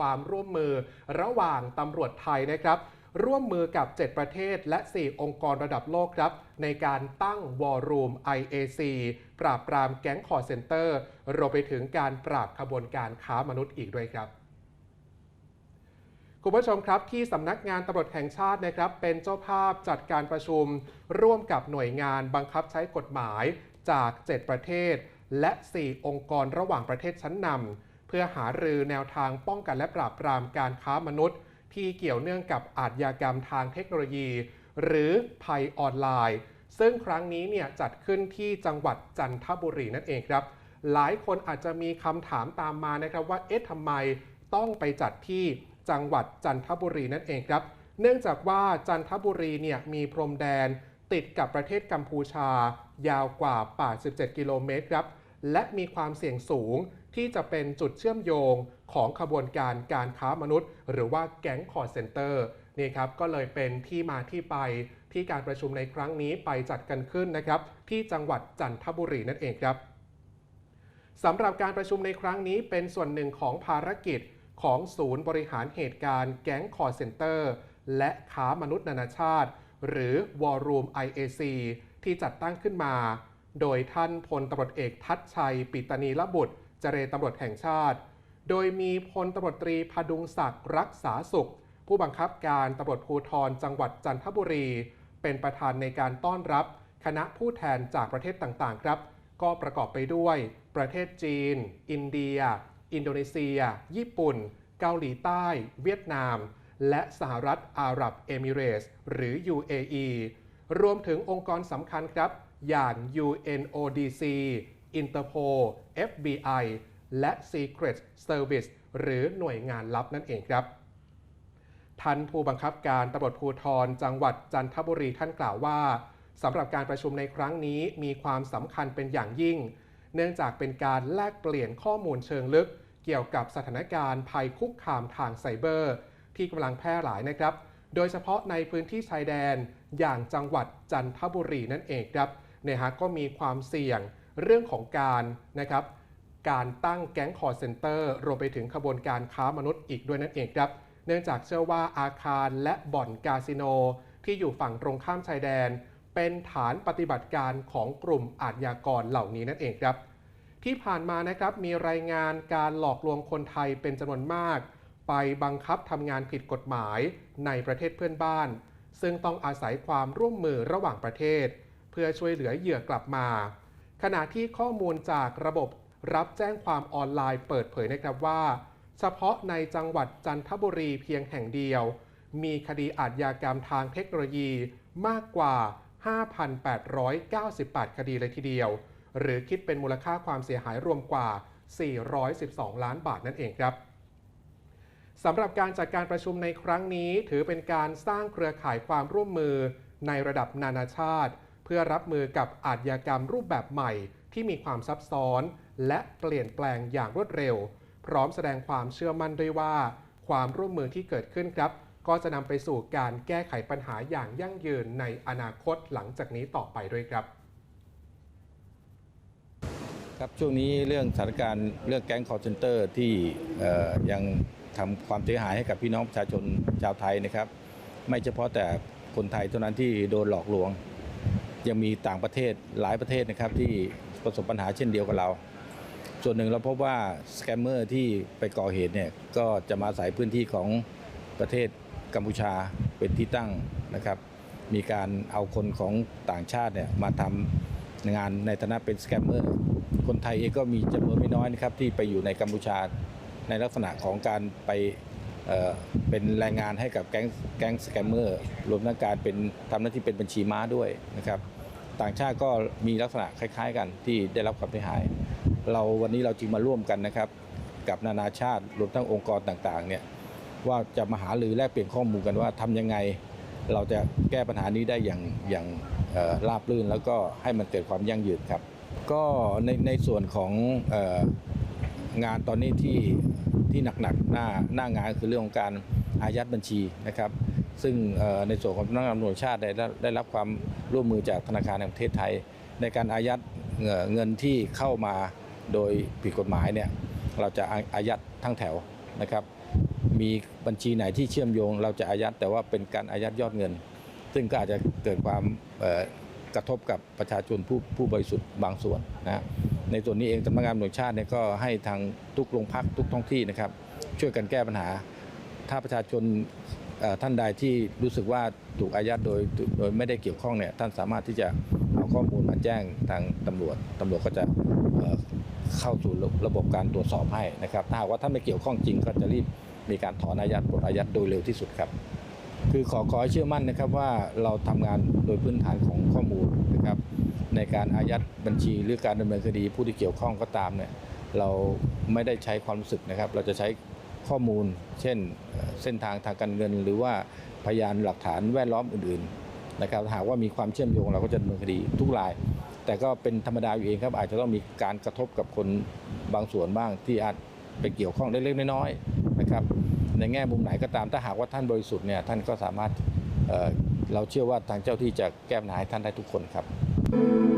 ความร่วมมือระหว่างตำรวจไทยนะครับ ร่วมมือกับ 7 ประเทศและ 4 องค์กรระดับโลกครับ ในการตั้งวอร์รูม IAC ปราบปรามแก๊งคอร์เซนเตอร์รวมไปถึงการปราบขบวนการค้ามนุษย์อีกด้วยครับคุณผู้ชมครับที่สำนักงานตำรวจแห่งชาตินะครับ เป็นเจ้าภาพจัดการประชุม ร่วมกับหน่วยงานบังคับใช้กฎหมายจาก 7 ประเทศ และ 4 องค์กรระหว่างประเทศชั้นนำ เพื่อหารือแนวทางป้องกันและปราบปรามการค้ามนุษย์ ที่เกี่ยวเนื่องกับอาชญากรรมทางเทคโนโลยี หรือภัยออนไลน์ ซึ่งครั้งนี้เนี่ยจัดขึ้นที่จังหวัดจันทบุรีนั่นเองครับ หลายคนอาจจะมีคำถามตามมานะครับว่าเอ๊ะทำไมต้องไปจัดที่จังหวัดจันทบุรีนั่นเองครับเนื่องจากว่าจันทบุรีเนี่ยมีพรมแดนติดกับประเทศกัมพูชา ยาวกว่า 87 กิโลเมตรครับ และมีความเสี่ยงสูง ที่จะเป็นจุดเชื่อมโยงของขบวนการการค้ามนุษย์ หรือว่าแก๊งคอร์เซนเตอร์นี่ครับก็เลยเป็นที่มาที่ไปที่การประชุมในครั้งนี้ไปจัดกันขึ้นนะครับที่จังหวัดจันทบุรีนั่นเองครับสำหรับการประชุมในครั้งนี้เป็นส่วนหนึ่งของภารกิจของศูนย์บริหารเหตุการณ์แก๊งคอร์เซนเตอร์และค้ามนุษย์นานาชาติ หรือ War Room IAC ที่จัดตั้งขึ้นมา โดยท่านพลตำรวจเอกทัชชัย ปิตนีละบุตร เจรตำรวจแห่งชาติ โดยมีพลตำรวจตรีพดุงศักดิ์รักษาสุข ผู้บังคับการตำรวจภูธรจังหวัดจันทบุรี เป็นประธานในการต้อนรับ คณะผู้แทนจากประเทศต่างๆ ครับ ก็ประกอบไปด้วย ประเทศจีน อินเดีย อินโดนีเซีย ญี่ปุ่น เกาหลีใต้ เวียดนาม และสหรัฐอาหรับเอมิเรส หรือ UAE รวมถึงองค์กรสำคัญครับ อย่าง UNODC Interpol FBI และ Secret Service หรือหน่วยงานลับนั่นเองครับท่านผู้บังคับการตำรวจภูธรจังหวัดจันทบุรีท่านกล่าวว่าสำหรับการประชุมในครั้งนี้มีความสำคัญเป็นอย่างยิ่ง เนื่องจากเป็นการแลกเปลี่ยนข้อมูลเชิงลึก เกี่ยวกับสถานการณ์ภัยคุกคามทางไซเบอร์ ที่กำลังแพร่หลายนะครับ โดยเฉพาะในพื้นที่ชายแดนอย่างจังหวัดจันทบุรีนั่นเองครับเนี่ยฮะก็มีความเสี่ยง เรื่องของการนะครับการตั้งแก๊งคอร์เซนเตอร์รวมไปถึงขบวนการค้ามนุษย์อีกด้วยนั่นเองครับ เนื่องจากเชื่อว่าอาคารและบ่อนคาสิโน ที่อยู่ฝั่งตรงข้ามชายแดน เป็นฐานปฏิบัติการของกลุ่มอาชญากรเหล่านี้นั่นเองครับ ที่ผ่านมานะครับมีรายงานการหลอกลวงคนไทยเป็นจำนวนมาก ไปบังคับทำงานผิดกฎหมายในประเทศเพื่อนบ้าน ซึ่งต้องอาศัยความร่วมมือระหว่างประเทศ เพื่อช่วยเหลือเหยื่อกลับมา ขณะที่ข้อมูลจากระบบรับแจ้งความออนไลน์เปิดเผยนะครับว่า เฉพาะในจังหวัดจันทบุรีเพียงแห่งเดียว มีคดีอาชญากรรมทางเทคโนโลยีมากกว่า 5,898 คดีเลยทีเดียว หรือคิดเป็นมูลค่าความเสียหายรวมกว่า 412 ล้านบาทนั่นเองครับสำหรับการจัดการประชุมในครั้งนี้ ถือเป็นการสร้างเครือข่ายความร่วมมือในระดับนานาชาติ พื่อรับมือกับอาชญากรรมรูปแบบใหม่ที่มีความซับซ้อน และเปลี่ยนแปลงอย่างรวดเร็ว พร้อมแสดงความเชื่อมั่นด้วยว่า ความร่วมมือที่เกิดขึ้นครับ ก็จะนำไปสู่การแก้ไขปัญหาอย่างยั่งยืนในอนาคตหลังจากนี้ต่อไปด้วยครับครับช่วงนี้เรื่องสถานการณ์เรื่องแก๊งคอร์เซนเตอร์ที่ยังทำความเสียหายให้กับพี่น้องประชาชนชาวไทยนะครับ ไม่เฉพาะแต่คนไทยเท่านั้นที่โดนหลอกลวง ยังมีต่างประเทศหลายประเทศนะครับที่ประสบปัญหาเช่นเดียวกับเรา ส่วนหนึ่งเราพบว่าสแกมเมอร์ที่ไปก่อเหตุเนี่ยก็จะมาอาศัยพื้นที่ของประเทศกัมพูชาเป็นที่ตั้งนะครับ มีการเอาคนของต่างชาติเนี่ยมาทำงานในฐานะเป็นสแกมเมอร์คนไทยเองก็มีจำนวนไม่น้อยนะครับที่ไปอยู่ในกัมพูชาในลักษณะของการไป เป็นแรงงานให้กับแก๊งแก๊งสแกมเมอร์รวมทั้งการเป็นทำหน้าที่เป็นบัญชีม้าด้วยนะครับต่างชาติก็มีลักษณะคล้าย ๆ กันที่ได้รับความเสียหาย เราวันนี้เราจึงมาร่วมกันนะครับ กับนานาชาติรวมทั้งองค์กรต่างๆเนี่ยว่าจะมาหาหรือแลกเปลี่ยนข้อมูลกันว่าทำยังไง เราจะแก้ปัญหานี้ได้อย่างอย่างราบรื่นแล้วก็ให้มันเกิดความยั่งยืนครับ ก็ในในส่วนของออ งานตอนนี้ที่ที่หนักๆหน้าหน้างานคือเรื่องของการอายัดบัญชีนะครับ ซึ่งในส่วนของพนักงานตำรวจชาติได้ได้รับความร่วมมือจากธนาคารแห่งประเทศไทย ในการอายัดเงินที่เข้ามาโดยผิดกฎหมายเนี่ยเราจะอายัดทั้งแถวนะครับ มีบัญชีไหนที่เชื่อมโยง เราจะอายัดแต่ว่าเป็นการอายัดยอดเงิน ซึ่งก็อาจจะเกิดความ กระทบกับประชาชนผู้ผู้บริสุทธิ์บางส่วนนะในส่วนนี้เองสำนักงานตำรวจแห่งชาติเนี่ยก็ให้ทางทุกโรงพักทุกท้องที่นะครับ ช่วยกันแก้ปัญหา ถ้าประชาชนท่านใดที่รู้สึกว่าถูกอายัดโดยโดยไม่ได้เกี่ยวข้องเนี่ยท่านสามารถที่จะเอาข้อมูลมาแจ้งทางตำรวจตำรวจก็จะเเข้าสู่ระบบการตรวจสอบให้นะครับถ้าหากว่าท่านไม่เกี่ยวข้องจริงก็จะรีบมีการถอนอายัดปลดอายัดโดยเร็วที่สุดครับ คือขอขอเชื่อมั่นนะครับว่าเราทำงานโดยพื้นฐานของข้อมูลนะครับ ในการอายัดบัญชีหรือการดำเนินคดีผู้ที่เกี่ยวข้องก็ตามเนี่ยเราไม่ได้ใช้ความรู้สึกนะครับ เราจะใช้ข้อมูล เช่นเอ่อเส้นทางทางการเงิน หรือว่าพยานหลักฐานแวดล้อมอื่นๆนะครับหากว่ามีความเชื่อมโยงเราก็จะดำเนินคดีทุกราย แต่ก็เป็นธรรมดาอยู่เองครับ อาจจะต้องมีการกระทบกับคนบางส่วนบ้างที่อาจไปเกี่ยวข้องเล็กๆน้อยๆนะครับ ในแง่มุมไหนก็ตามถ้าหากว่าท่านบริสุทธิ์เนี่ยท่านก็สามารถเเราเชื่อว่าทางเจ้าที่จะแก้ปัญหาให้ท่านได้ทุกคนครับ